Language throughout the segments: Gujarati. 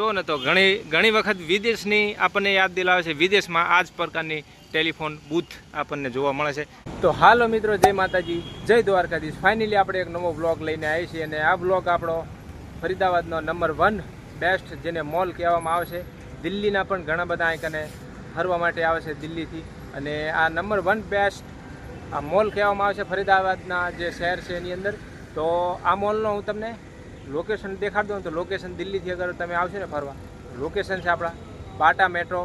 જુઓ ને તો ઘણી ઘણી વખત વિદેશની આપણને યાદ દિલાવે છે. વિદેશમાં આ જ પ્રકારની ટેલિફોન બૂથ આપણને જોવા મળે છે. તો હાલો મિત્રો, જય માતાજી, જય દ્વારકાધીશ. ફાઇનલી આપણે એક નવો બ્લોગ લઈને આવી છીએ અને આ બ્લોગ આપણો ફરીદાબાદનો નંબર વન બેસ્ટ જેને મોલ કહેવામાં આવે છે. દિલ્હીના પણ ઘણા બધા અહીં કને ફરવા માટે આવે છે દિલ્હીથી. અને આ નંબર વન બેસ્ટ આ મોલ કહેવામાં આવે છે ફરીદાબાદના જે શહેર છે એની અંદર. તો આ મોલનો હું તમને લોકેશન દેખાડ દઉં તો લોકેશન દિલ્હીથી અગર તમે આવશો ને ફરવા લોકેશન છે આપણા બાટા મેટ્રો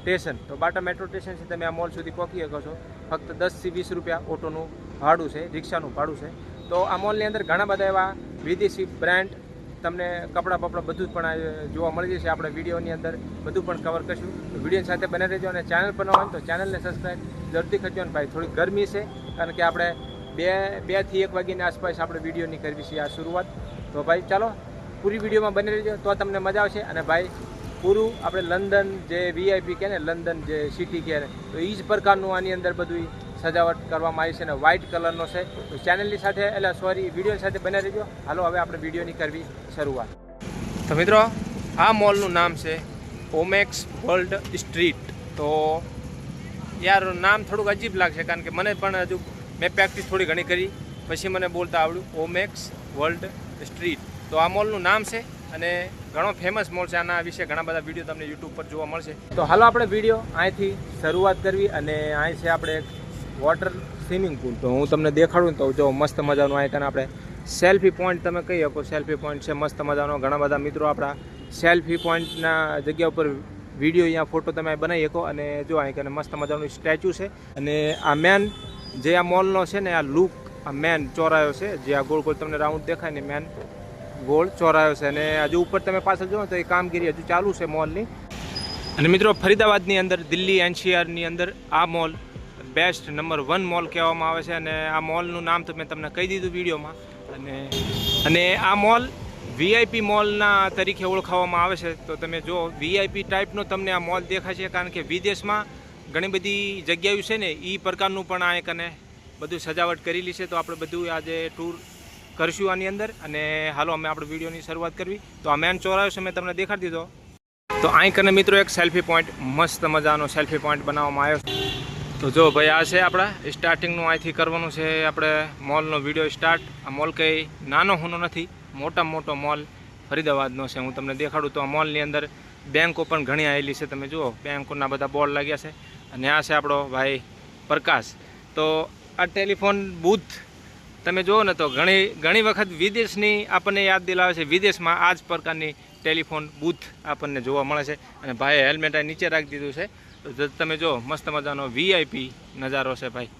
સ્ટેશન તો બાટા મેટ્રો સ્ટેશનથી તમે આ મોલ સુધી પહોંચી શકો છો. ફક્ત દસથી વીસ રૂપિયા ઓટોનું ભાડું છે, રિક્ષાનું ભાડું છે. તો આ મોલની અંદર ઘણા બધા એવા વિદેશી બ્રાન્ડ તમને કપડાં બપડા બધું જ પણ જોવા મળી જશે. આપણે વિડીયોની અંદર બધું પણ કવર કરીશું. વીડિયો સાથે બને રહેજો અને ચેનલ પર ન હોય તો ચેનલને સબસ્ક્રાઈબ જરૂરથી કરજો ને ભાઈ. થોડી ગરમી છે, કારણ કે આપણે બે બેથી એક વાગ્યાની આસપાસ આપણે વિડીયોની કરવી છે આ શરૂઆત. તો ભાઈ ચાલો, પૂરી વિડીયોમાં બની રહેજો. તો તમને મજા આવશે. અને ભાઈ, પૂરું આપણે લંડન જે વીઆઈપી કહે ને, લંડન જે સિટી કહે તો એ જ પ્રકારનું આની અંદર બધું સજાવટ કરવામાં આવી છે અને વ્હાઇટ કલરનો છે. તો ચેનલની સાથે, એટલે સોરી વિડીયોની સાથે બને રહેજો. હાલો, હવે આપણે વિડીયોની કરવી શરૂઆત. તો મિત્રો, આ મોલનું નામ છે ઓમેક્સ વર્લ્ડ સ્ટ્રીટ તો યાર, નામ થોડુંક અજીબ લાગશે, કારણ કે મને પણ હજુ, મેં પ્રેક્ટિસ થોડી ઘણી કરી. પછી મને બોલતા આવડ્યું ઓમેક્સ વર્લ્ડ સ્ટ્રીટ. તો આ મોલનું નામ છે અને ઘણો ફેમસ મોલ છે. આના વિશે ઘણા બધા વીડિયો તમને યુટ્યુબ પર જોવા મળશે. તો હાલો આપણે વીડિયો અહીંથી શરૂઆત કરવી અને અહીં છે આપણે વોટર સ્વિમિંગ પુલ તો હું તમને દેખાડું તો જો મસ્ત મજાનું અહીં આપણે સેલ્ફી પોઈન્ટ તમે કહી શકો. સેલ્ફી પોઈન્ટ છે, મસ્ત મજાનો. ઘણા બધા મિત્રો આપણા સેલ્ફી પોઈન્ટના જગ્યા ઉપર વીડિયો અહીંયા ફોટો તમે બનાવી શકો અને જો અહીં કને મસ્ત મજાનું સ્ટેચ્યુ છે. અને આ મેન જે આ મોલનો છે ને આ લુક આ મેન ચોરાયો છે. જે આ ગોળ ગોળ તમને રાઉન્ડ દેખાય ને મેન ગોળ ચોરાયો છે. અને હજુ ઉપર તમે પાછળ જુઓ તો એ કામગીરી હજુ ચાલુ છે મોલની. અને મિત્રો, ફરીદાબાદની અંદર, દિલ્હી એનસીઆરની અંદર આ mall best number one mall કહેવામાં આવે છે. અને આ મોલનું નામ તો મેં તમને કહી દીધું વિડીયોમાં. અને અને આ મોલ વીઆઈપી મોલના તરીકે ઓળખાવામાં આવે છે. તો તમે જો વીઆઈપી ટાઈપનો તમને આ મોલ દેખાશે કારણ કે વિદેશમાં ઘણી બધી જગ્યાઓ છે ને એ પ્રકારનું પણ આ એક અને બધું સજાવટ કરેલી છે, તો આપણે બધું આજે ટૂર કરીશું આની અંદર. અને હાલો, અમે આપણે વિડીયોની શરૂઆત કરવી. તો આ મેન ચોરાયો છે, મેં તમને દેખાડી દીધો. તો અહીં કરીને મિત્રો એક સેલ્ફી પોઈન્ટ મસ્ત મજાનો સેલ્ફી પોઈન્ટ બનાવવામાં આવ્યો છે. તો જો ભાઈ, આ છે આપણા સ્ટાર્ટિંગનું અહીંથી કરવાનું છે આપણે મોલનો વીડિયો સ્ટાર્ટ આ મોલ કંઈ નાનો હોનો નથી મોટામાં મોટો મોલ ફરીદાબાદનો છે. હું તમને દેખાડું તો આ મોલની અંદર બેંકો પણ ઘણી આવેલી છે, તમે જુઓ. બેંકોના બધા બોર્ડ લાગ્યા છે. અને આ છે આપણો ભાઈ પ્રકાશ. તો આ ટેલિફોન બૂથ તમે જુઓ ને તો ઘણી ઘણી વખત વિદેશની આપણને યાદ દિલાવે છે. વિદેશમાં આ જ પ્રકારની ટેલિફોન બૂથ આપણને જોવા મળે છે અને ભાઈએ હેલ્મેટ નીચે રાખી દીધું છે. તો તમે જો મસ્ત મજાનો વીઆઈપી નજારો છે ભાઈ.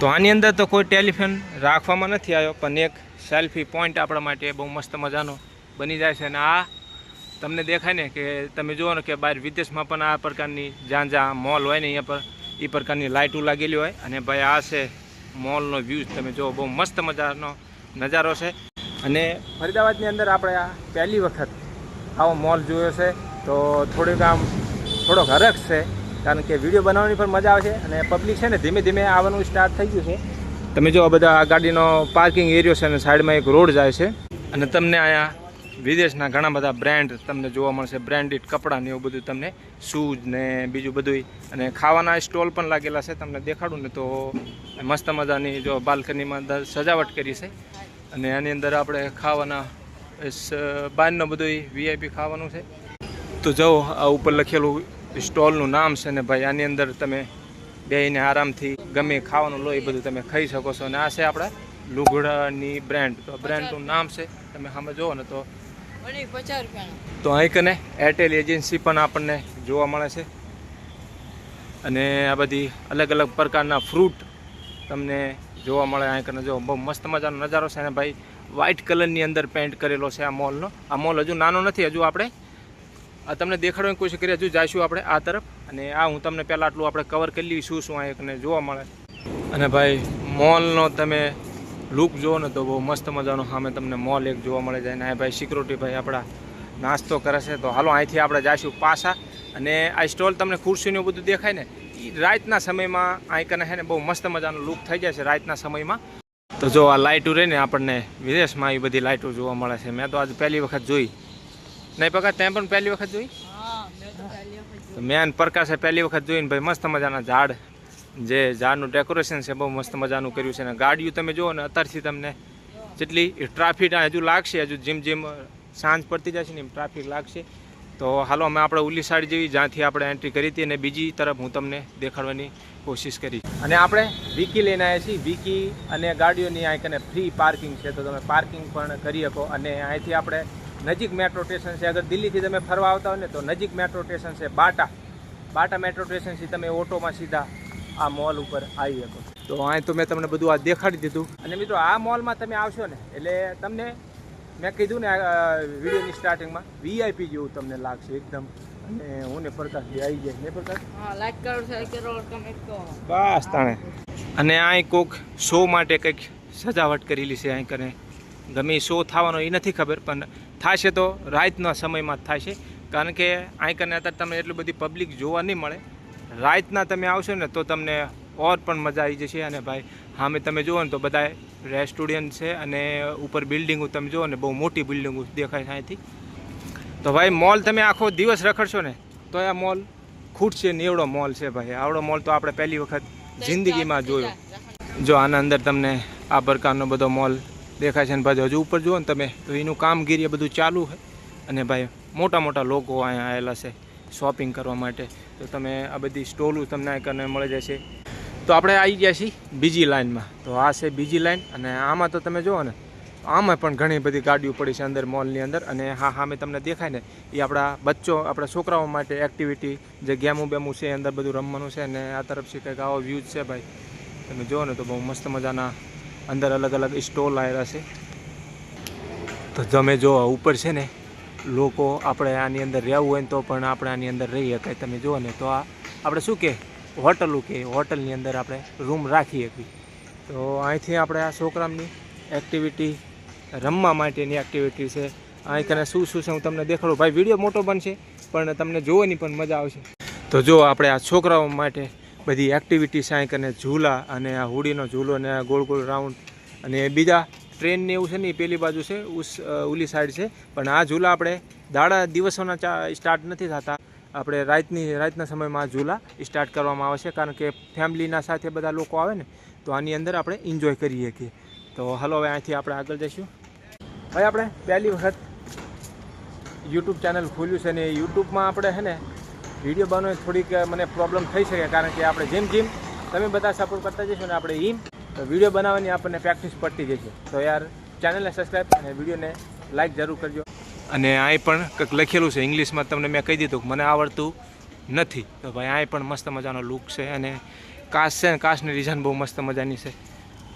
તો આની અંદર તો કોઈ ટેલિફોન રાખવામાં નથી આવ્યો, પણ એક સેલ્ફી પોઈન્ટ આપણા માટે બહુ મસ્ત મજાનો બની જાય છે. અને આ તમને દેખાય ને કે તમે જુઓ ને કે બહાર વિદેશમાં પણ આ પ્રકારની જ્યાં જ્યાં મોલ હોય ને અહીંયા પર એ પ્રકારની લાઇટો લાગેલી હોય અને ભાઈ આ છે મોલનો વ્યૂ તમે જુઓ, બહુ મસ્ત મજાનો નજારો છે. અને ફરીદાબાદની અંદર આપણે આ પહેલી વખત આવો મોલ જોયો છે. તો થોડીક આમ થોડોક હરખ છે, કારણ કે વીડિયો બનાવવાની પણ મજા આવે છે અને પબ્લિક છે ને ધીમે ધીમે આવવાનું સ્ટાર્ટ થઈ ગયું છે. તમે જો બધા આ ગાડીનો પાર્કિંગ એરિયો છે અને સાઈડમાં એક રોડ જાય છે. અને તમને અહીંયા વિદેશના ઘણા બધા બ્રાન્ડ તમને જોવા મળશે. બ્રાન્ડેડ કપડાં ને એવું બધું તમને શૂઝ ને બીજું બધું અને ખાવાના સ્ટોલ પણ લાગેલા છે, તમને દેખાડું ને તો મસ્ત મજાની જો બાલ્કનીમાં સજાવટ કરી છે. અને આની અંદર આપણે ખાવાના બહારનું બધું વીઆઈપી ખાવાનું છે. તો જાઓ, આ ઉપર લખેલું સ્ટોલનું નામ છે ને ભાઈ, આની અંદર તમે બેહીને આરામથી ગમે ખાવાનું લો, એ બધું તમે ખાઈ શકો છો. અને આ છે આપણા લુગડાની બ્રાન્ડ તો બ્રાન્ડનું નામ છે, તમે સામે જુઓ ને તો તો અહીં કને એરટેલ એજન્સી પણ આપણને જોવા મળે છે. અને આ બધી અલગ અલગ પ્રકારના ફ્રૂટ તમને જોવા મળે. અહીં કને જો બહુ મસ્ત મજાનો નજારો છે અને ભાઈ. વ્હાઇટ કલરની અંદર પેન્ટ કરેલો છે આ મોલનો આ મોલ હજુ નાનો નથી, હજુ આપણે આ તમને દેખાડવાની કોશિશ કરી હજુ જઈશું આપણે આ તરફ. અને આ હું તમને પહેલાં આટલું આપણે કવર કરી લઈએ શું શું એકને જોવા મળે. અને ભાઈ મોલનો તમે લુક જુઓ ને તો બહુ મસ્ત મજાનો. સામે તમને મોલ એક જોવા મળે જાય અને આ ભાઈ સિક્યુરિટી ભાઈ આપણા નાસ્તો કરે છે. તો હાલો અહીંથી આપણે જઈશું પાછા. અને આ સ્ટોલ તમને ખુરશીનું બધું દેખાય ને એ રાતના સમયમાં અહીં કને છે ને બહુ મસ્ત મજાનો લુક થઈ જાય છે રાતના સમયમાં. તો જો આ લાઇટો રહીને આપણને વિદેશમાં એ બધી લાઇટો જોવા મળે છે. મેં તો આજે પહેલી વખત જોઈ. નહીં પકા તેમ પણ પહેલી વખત જોઈ? મેન મેં પ્રકાશે પહેલી વખત જોઈને ભાઈ મસ્ત મજાના ઝાડ જે ઝાડનું ડેકોરેશન છે, બહુ મસ્ત મજાનું કર્યું છે અને ગાડીઓ તમે જુઓ ને અત્યારથી તમને જેટલી ટ્રાફિક હજુ લાગશે, હજુ જેમ જેમ સાંજ પડતી જશે ને એમ ટ્રાફિક લાગશે. તો હાલો અમે આપણે ઉલી જેવી જ્યાંથી આપણે એન્ટ્રી કરી હતી અને બીજી તરફ હું તમને દેખાડવાની કોશિશ કરી. અને આપણે વિકી લઈને આવ્યા છીએ. વિકી અને ગાડીઓની અહીં કને ફ્રી પાર્કિંગ છે, તો તમે પાર્કિંગ પણ કરી શકો. અને અહીંથી આપણે નજીક મેટ્રો સ્ટેશન છે, અગર દિલ્હીથી તમે ફરવા આવતા હોય ને, તો નજીક મેટ્રો સ્ટેશન છે, બાટા. બાટા મેટ્રો સ્ટેશનથી તમે ઓટોમાં સીધા આ મોલ ઉપર આવી શકો. તો અહીં તો મેં તમને બધું આ દેખાડી દીધું. અને મિત્રો આ મોલમાં તમે આવશો ને એટલે તમને મેં કીધું ને આ વિડીયોની સ્ટાર્ટિંગમાં વીઆઈપી જેવું તમને લાગશે એકદમ. અને હું ને પ્રકાશ બે આવી જાય ને પ્રકાશ? હા લાઈક કરો શેર કરો કમેન્ટ કરો. બસ તાણે. અને અહીં કોક શો માટે કંઈક સજાવટ કરેલી છે અહીં કને. ગમે શો થવાનો એ નથી ખબર પણ થશે તો રાતના સમયમાં જ થશે. કારણ કે અહીં કને અત્યારે તમને એટલી બધી પબ્લિક જોવા નહીં મળે. રાતના તમે આવશો ને તો તમને ઓર પણ મજા આવી જશે અને ભાઈ સામે તમે જુઓ ને તો બધા રેસ્ટોરન્ટ છે અને ઉપર બિલ્ડિંગો તમે જુઓ ને બહુ મોટી બિલ્ડિંગો દેખાય છે અહીંથી. તો ભાઈ, મોલ તમે આખો દિવસ રખડશો ને, તો આ મોલ ખૂટશે ને એવડો મોલ છે ભાઈ. આવડો મોલ તો આપણે પહેલી વખત જિંદગીમાં જોયો. જો આના અંદર તમને આ પ્રકારનો બધો મોલ દેખાય છે ને ભાઈ હજુ ઉપર જુઓ ને તમે, તો એનું કામગીરી બધું ચાલુ છે. અને ભાઈ મોટા મોટા લોકો અહીંયા આવેલા છે. શોપિંગ કરવા માટે. તો તમે આ બધી સ્ટોલો તમને અહીં કરીને મળી જશે. તો આપણે આવી ગયા છીએ બીજી લાઇનમાં તો આ છે બીજી લાઇન અને આમાં તો તમે જુઓ ને, આમાં પણ ઘણી બધી ગાડીઓ પડી છે અંદર, મોલની અંદર અને હા હા, મેં તમને દેખાય ને, એ આપણા બચ્ચો, આપણા છોકરાઓ માટે એક્ટિવિટી જે ગેમું બેમું છે, અંદર બધું રમવાનું છે અને આ તરફથી કંઈક આવો વ્યૂઝ છે ભાઈ. તમે જુઓ ને તો બહુ મસ્ત મજાના અંદર અલગ અલગ સ્ટોલ આવેલા છે. તો તમે જો ઉપર છે ને લોકો આપણે આની અંદર રહેવું હોય તો પણ આપણે આની અંદર રહી શકાય. તમે જુઓ ને તો આ આપણે શું કે, હોટલું કે, હોટલની અંદર આપણે રૂમ રાખી શકીએ. તો અહીંથી આપણે આ છોકરાની એક્ટિવિટી રમવા માટેની એક્ટિવિટી છે. અહીં કને શું શું છે હું તમને દેખાડું. ભાઈ વીડિયો મોટો બનશે, પણ તમને જોવાની પણ મજા આવશે. તો જો આપણે આ છોકરાઓ માટે બધી એક્ટિવિટી છે. અહીં કને ઝૂલા અને આ હોડીનો ઝૂલો અને ગોળ ગોળ રાઉન્ડ અને બીજા ટ્રેનને એવું છે ને, એ પેલી બાજુ છે, ઉસ ઉલી સાઈડ છે. પણ આ ઝૂલા આપણે દાડા દિવસોના સ્ટાર્ટ નથી થતા. આપણે રાતની, રાતના સમયમાં આ ઝૂલા સ્ટાર્ટ કરવામાં આવે છે. કારણ કે ફેમિલીના સાથે બધા લોકો આવે ને, તો આની અંદર આપણે એન્જોય કરી શકીએ તો હલો, હવે અહીંથી આપણે આગળ જઈશું. હવે આપણે પહેલી વખત યુટ્યુબ ચેનલ ખોલ્યું છે ને યુટ્યુબમાં આપણે છે ને વીડિયો બનાવવાની થોડીક મને પ્રોબ્લેમ થઈ શકે. કારણ કે આપણે જેમ જેમ તમે બધા સપોર્ટ કરતા જશો ને, આપણે એમ વીડિયો બનાવવાની આપણને પ્રેક્ટિસ પડતી જશે તો યાર ચેનલને સબસ્ક્રાઈબ અને વિડીયોને લાઈક જરૂર કરજો. અને અહીં પણ કંઈક લખેલું છે ઇંગ્લિશમાં તમને મેં કહી દીધું કે મને આવડતું નથી. તો ભાઈ અહીં પણ મસ્ત મજાનો લુક છે અને કાસ છે ને કાસની ડિઝાઇન બહુ મસ્ત મજાની છે.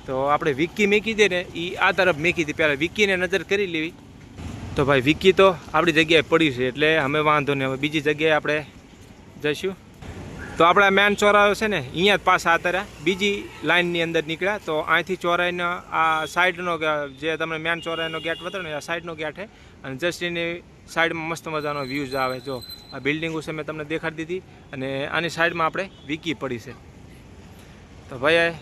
તો આપણે વિકી મેકી દે ને એ આ તરફ મેકી હતી પહેલાં વિકીને નજર કરી લેવી. તો ભાઈ વિકી તો આપણી જગ્યાએ પડ્યું છે, એટલે અમે વાંધો નહીં. હવે બીજી જગ્યાએ આપણે જઈશું. તો આપણા મેન ચોરાયો છે ને અહીંયા જ પાછા આતર્યા. બીજી લાઇનની અંદર નીકળ્યા. તો અહીંથી ચોરાઈનો આ સાઈડનો જે તમને મેન ચોરાઈનો ગેટ બતાવો ને, આ સાઈડનો ગેટ છે. અને જસ્ટ એની સાઈડમાં મસ્ત મજાનો વ્યૂઝ આવે. જો, આ બિલ્ડિંગો છે મેં તમને દેખાડી દીધી. અને આની સાઈડમાં આપણે વિકી પડી છે. તો ભાઈ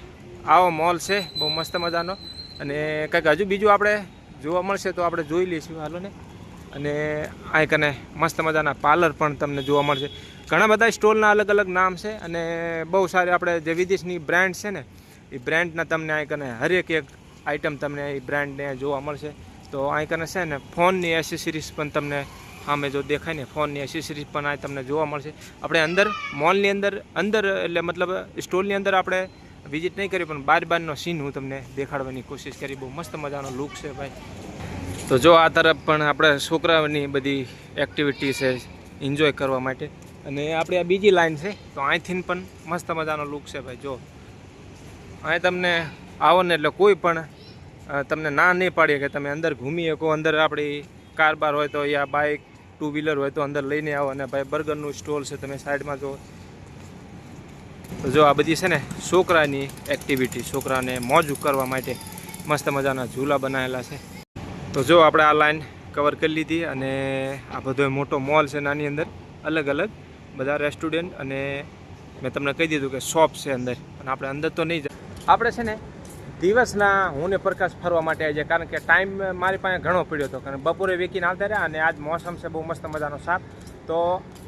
આવો મોલ છે, બહુ મસ્ત મજાનો. અને કંઈક હજુ બીજું આપણે જોવા મળશે તો આપણે જોઈ લઈશું. હાલો ને. અને આ કને મસ્ત મજાના પાર્લર પણ તમને જોવા મળશે. ઘણા બધા સ્ટોલના અલગ અલગ નામ છે અને બહુ સારી આપણે જે વિદેશની બ્રાન્ડ છે ને, એ બ્રાન્ડના તમને આ કને હરેક એક આઇટમ તમને એ બ્રાન્ડને જોવા મળશે. તો અહીં કને છે ને, ફોનની એસેસરીઝ પણ તમને સામે જો દેખાય ને, ફોનની એસેસરીઝ પણ આ તમને જોવા મળશે. આપણે અંદર મોલની અંદર અંદર એટલે મતલબ સ્ટોલની અંદર આપણે વિઝિટ નહીં કરી, પણ બાર બારનો સીન હું તમને દેખાડવાની કોશિશ કરી. બહુ મસ્ત મજાનો લુક છે ભાઈ. તો જો આ તરફ પણ આપણે છોકરાઓની બધી એક્ટિવિટી છે એન્જોય કરવા માટે. અને આપણી આ બીજી લાઈન છે, તો અહીંથી પણ મસ્ત મજાનો લુક છે ભાઈ, જો. અહીં તમને આવો ને એટલે કોઈ પણ તમને ના નહીં પાડીએ કે તમે અંદર ઘૂમી શકો અંદર આપણી કાર બાર હોય તો યા બાઇક ટુ વ્હીલર હોય તો અંદર લઈને આવો. અને ભાઈ બર્ગરનું સ્ટોલ છે, તમે સાઈડમાં જો જો આ બધી છે ને છોકરાની એક્ટિવિટી છોકરાને મોજ કરવા માટે મસ્ત મજાના ઝૂલા બનાવેલા છે. તો જો આપણે આ લાઈન કવર કરી લીધી અને આ બધો મોટો મોલ છે નાની અંદર અલગ અલગ બધા રેસ્ટોરન્ટ અને મેં તમને કહી દીધું કે શોપ છે અંદર. અને આપણે અંદર તો નહીં આપણે છે ને દિવસના હું ને પ્રકાશ ફરવા માટે આવી જાય કારણ કે ટાઈમ મારી પાસે ઘણો પડ્યો હતો. કારણ બપોરે વેકીને આવતા રહ્યા અને આજ મોસમ છે, બહુ મસ્ત મજાનો સાફ તો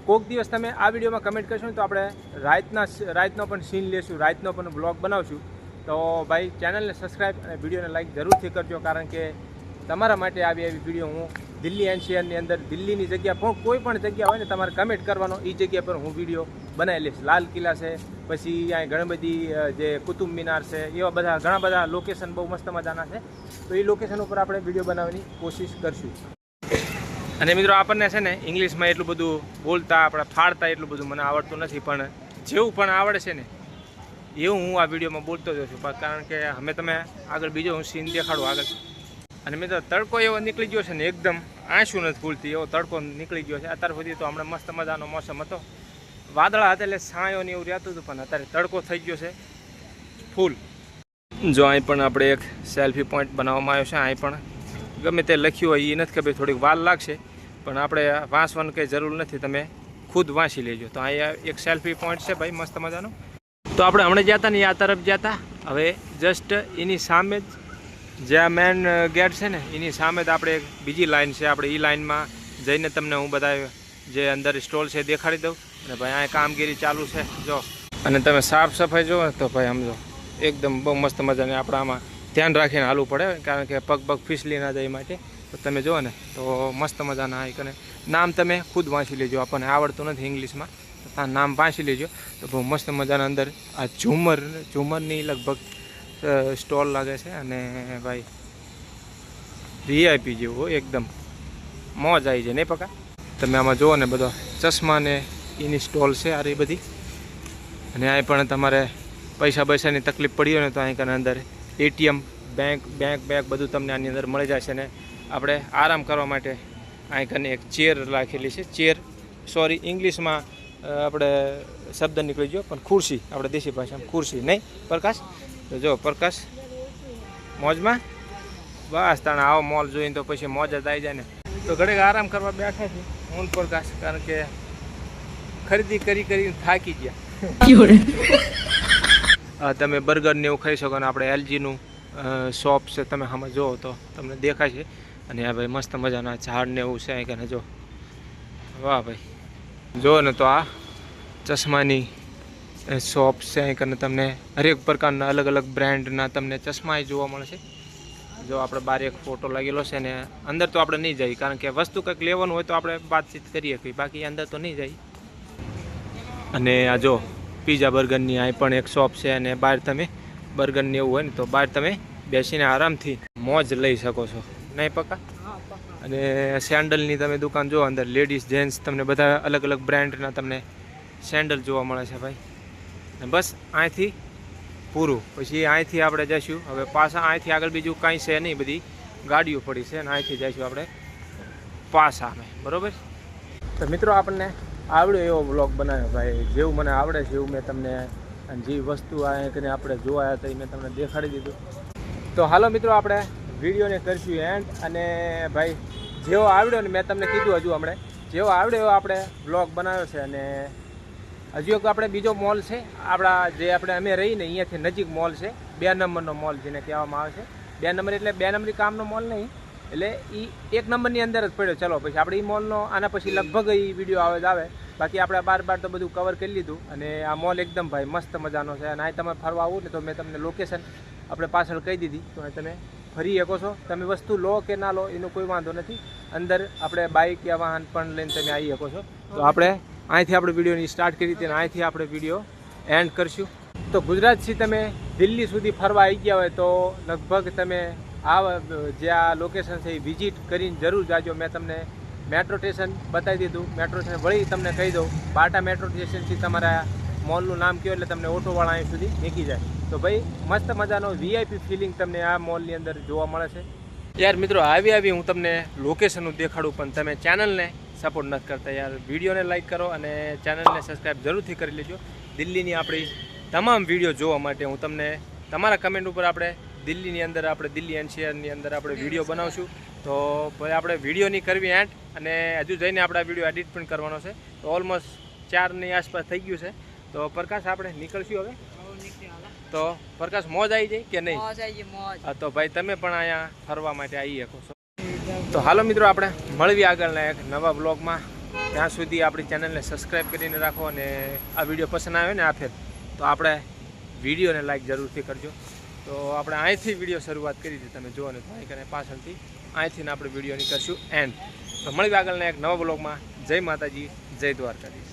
કોઈક દિવસ તમે આ વિડીયોમાં કમેન્ટ કરશો ને તો આપણે રાતના રાતનો પણ સીન લેશું, રાતનો પણ બ્લોગ બનાવશું. તો ભાઈ ચેનલને સબસ્ક્રાઈબ અને વિડીયોને લાઈક જરૂરથી કરજો. કારણ કે તમારા માટે આવી આવી વીડિયો હું દિલ્હી એનસીઆરની અંદર દિલ્હીની જગ્યા પણ કોઈ પણ જગ્યા હોય ને તમારે કમેન્ટ કરવાનો એ જગ્યા પર હું વીડિયો બનાવી લઈશ. લાલ કિલ્લા છે, પછી અહીંયા ઘણી બધી જે કુતુબ મિનાર છે, એવા બધા ઘણા બધા લોકેશન બહુ મસ્ત મજાના છે. તો એ લોકેશન ઉપર આપણે વીડિયો બનાવવાની કોશિશ કરશું. અને મિત્રો આપણને છે ને ઇંગ્લિશમાં એટલું બધું બોલતા, આપણે ફાળતા એટલું બધું મને આવડતું નથી, પણ જેવું પણ આવડે છે ને, એવું હું આ વિડીયોમાં બોલતો જ છું. કારણ કે અમે તમે આગળ બીજો હું સીન દેખાડું આગળ. અને મિત્રો, તડકો એવો નીકળી ગયો છે ને એકદમ આંસુ નથી ભૂલતી એવો તડકો નીકળી ગયો છે. અત્યાર સુધી તો હમણાં મસ્ત મજાનો મોસમ હતો. વાદળા હતા એટલે છાંયો ને એવું રહેતું હતું, પણ અત્યારે તડકો થઈ ગયો છે. ફૂલ. જો અહીં પણ આપણે એક સેલ્ફી પોઈન્ટ બનાવવામાં આવ્યો છે, અહીં પણ. ગમે તે લખ્યું હોય એ નથી ખબર થોડીક વાર લાગશે, પણ આપણે વાંચવાનું કંઈ જરૂર નથી, તમે ખુદ વાંચી લેજો. તો અહીંયા એક સેલ્ફી પોઈન્ટ છે ભાઈ, મસ્ત મજાનો. તો આપણે હમણાં હતા ને આ તરફ જતા હવે જસ્ટ એની સામે જ જે આ મેન ગેટ છે ને, એની સામે જ આપણે એક બીજી લાઇન છે. આપણે એ લાઇનમાં જઈને તમને હું બધા જે અંદર સ્ટોલ છે દેખાડી દઉં. અને ભાઈ અહીંયા કામગીરી ચાલુ છે. જો. અને તમે સાફ સફાઈ જુઓ તો ભાઈ સમજો એકદમ બહુ મસ્ત મજાની આપણે આમાં ધ્યાન રાખીને હાલવું પડે કારણ કે પગ પગ ફીસલી ના જાય માટે તો તમે જુઓ ને, તો મસ્ત મજાના આ કને નામ તમે ખુદ વાંચી લેજો. આપણને આવડતું નથી ઇંગ્લિશમાં. તો નામ વાંચી લેજો. તો બહુ મસ્ત મજાના અંદર આ ઝુમર, ઝુમરની લગભગ સ્ટોલ લાગે છે અને ભાઈ વીઆઈપી જેવું હોય એકદમ. મોજ આવી જાય નહીં પકા? તમે આમાં જુઓ ને બધો ચશ્મા ને એની સ્ટોલ છે આ રહી બધી. અને અહીં પણ તમારે પૈસા પૈસાની તકલીફ પડી હોય ને તો અહીં કને અંદર એટીએમ બેંક બેંક બેંક બધું તમને આની અંદર મળી જશે ને આપણે આરામ કરવા માટે અહીં કને એક ચેર રાખેલી છે. ચેર સોરી ઇંગ્લિશમાં આપણે શબ્દ નીકળી ગયો, પણ ખુરશી, આપણે દેશી ભાષામાં ખુરશી, નહીં? પ્રકાશ? તો જો પ્રકાશ મોજમાં? બસ તાણે આવો મોલ જોઈને તો પછી મોજ જ આવી જાય ને. તો ઘડીક આરામ કરવા બેઠા છે હું પ્રકાશ કારણ કે ખરીદી કરી કરીને થાકી ગયા. તમે બર્ગર ને એવું ખાઈ શકો ને આપણે એલજીનું શોપ છે તમે આમાં જુઓ તો તમને દેખાય છે. અને આ ભાઈ મસ્ત મજાના ઝાડ ને એવું છે કને જો. વાહ ભાઈ. જો ને તો આ ચશ્માની શોપ છે અહીં કરીને તમને હરેક પ્રકારના અલગ અલગ બ્રાન્ડના તમને ચશ્મા જોવા મળશે. જો આપણે બહાર એક ફોટો લાગેલો છે ને, અંદર તો આપણે નહીં જઈએ, કારણ કે વસ્તુ કંઈક લેવાનું હોય તો આપણે વાતચીત કરીએ કે બાકી અંદર તો નહીં જઈએ. અને આ જો પીઝા બર્ગરની અહીં પણ એક શોપ છે અને બહાર તમે બર્ગરની એવું હોય ને તો બહાર તમે બેસીને આરામથી મોજ લઈ શકો છો. નહીં પક્કા? અને સેન્ડલની તમે દુકાન જુઓ, અંદર લેડીઝ જેન્ટ્સ તમને બધા અલગ અલગ બ્રાન્ડના તમને સેન્ડલ જોવા મળે છે ભાઈ. બસ અહીંથી પૂરું. પછી અહીંથી આપણે જઈશું. હવે પાછા અહીંથી આગળ બીજું કાંઈ છે નહીં, બધી ગાડીઓ પડી છે અને અહીંથી જઈશું આપણે બરાબર બરોબર? તો મિત્રો આપણને આવડ્યો એવો બ્લોગ બનાવ્યો ભાઈ. જેવું મને આવડે છે એવું મેં તમને અને જે વસ્તુ આ કરીને આપણે જોવાયા હતા એ મેં તમને દેખાડી દીધું. તો હાલો મિત્રો, આપણે વિડીયોને કરશું એન્ડ અને ભાઈ, જેવો આવડ્યો ને મેં તમને કીધું હજુ હમણાં જેવો આવડ્યો એવો આપણે બ્લોગ બનાવ્યો છે. અને હજુ એક આપણે બીજો મોલ છે. આપણા જે આપણે અમે રહીને અહીંયાથી નજીક મોલ છે. બે નંબરનો મોલ જેને કહેવામાં આવે છે. બે નંબર એટલે બે નંબરી કામનો મોલ નહીં. એટલે એ એક નંબરની અંદર જ પડ્યો. ચલો, પછી આપણે એ મોલનો, આના પછી લગભગ એ વીડિયો આવે જ આવે. બાકી આપણે બાર બાર તો બધું કવર કરી લીધું. અને આ મોલ એકદમ ભાઈ મસ્ત મજાનો છે. અને આ તમે ફરવા આવું ને તો મેં તમને લોકેશન આપણે પાછળ કહી દીધી. તો તમે ફરી શકો છો. તમે વસ્તુ લો કે ના લો એનો કોઈ વાંધો નથી. અંદર આપણે બાઇક યા વાહન પણ લઈને તમે આવી શકો છો. તો આપણે અહીંથી આપણે વિડીયોની સ્ટાર્ટ કરી હતી અને અહીંથી આપણે વીડિયો એન્ડ કરશું. તો ગુજરાતથી તમે દિલ્હી સુધી ફરવા આવી ગયા હોય તો લગભગ તમે આ જે આ લોકેશન છે એ વિઝિટ કરીને જરૂર જાજો. મેં તમને મેટ્રો સ્ટેશન બતાવી દીધું. મેટ્રો સ્ટેશન વળી તમને કહી દઉં, બાટા મેટ્રો સ્ટેશનથી તમારા મોલનું નામ કહો એટલે તમને ઓટોવાળા અહીં સુધી નીકળી જાય. તો ભાઈ, મસ્ત મજાનો વીઆઈપી ફિલિંગ તમને આ મોલની અંદર જોવા મળે છે. યાર મિત્રો આવી આવી હું તમને લોકેશનનું દેખાડું, પણ તમે ચેનલને સપોર્ટ નથી કરતા યાર. વિડીયોને લાઇક કરો અને ચેનલને સબસ્ક્રાઈબ જરૂરથી કરી લેજો. દિલ્હીની આપણી તમામ વીડિયો જોવા માટે હું તમને તમારા કમેન્ટ ઉપર આપણે દિલ્હીની અંદર આપણે દિલ્હી એનસીઆરની અંદર આપણે વીડિયો બનાવશું. તો ભાઈ આપણે વિડીયોની કરવી એન્ટ અને હજુ જઈને આપણે આ વીડિયો એડિટ પણ કરવાનો છે. તો ઓલમોસ્ટ ચારની આસપાસ થઈ ગયું છે. તો પ્રકાશ આપણે નીકળશું હવે? તો પ્રકાશ મોજ આવી જાય કે નહીં? તો ભાઈ તમે પણ અહીંયા ફરવા માટે આવી શકો છો. તો હાલો મિત્રો, આપણે મળવી આગળના એક નવા બ્લોગમાં ત્યાં સુધી આપણી ચેનલને સબસ્ક્રાઈબ કરીને રાખો અને આ વીડિયો પસંદ આવે ને આ ફેર, તો આપણે વિડીયોને લાઈક જરૂરથી કરજો. તો આપણે અહીંથી વીડિયો શરૂઆત કરી હતી તમે જુઓ ને તો અહીં કરીને પાછળથી અહીંથી આપણે વિડીયોની કરશું એન્ડ તો મળવી આગળના એક નવા બ્લોગમાં જય માતાજી, જય દ્વારકાધીશ.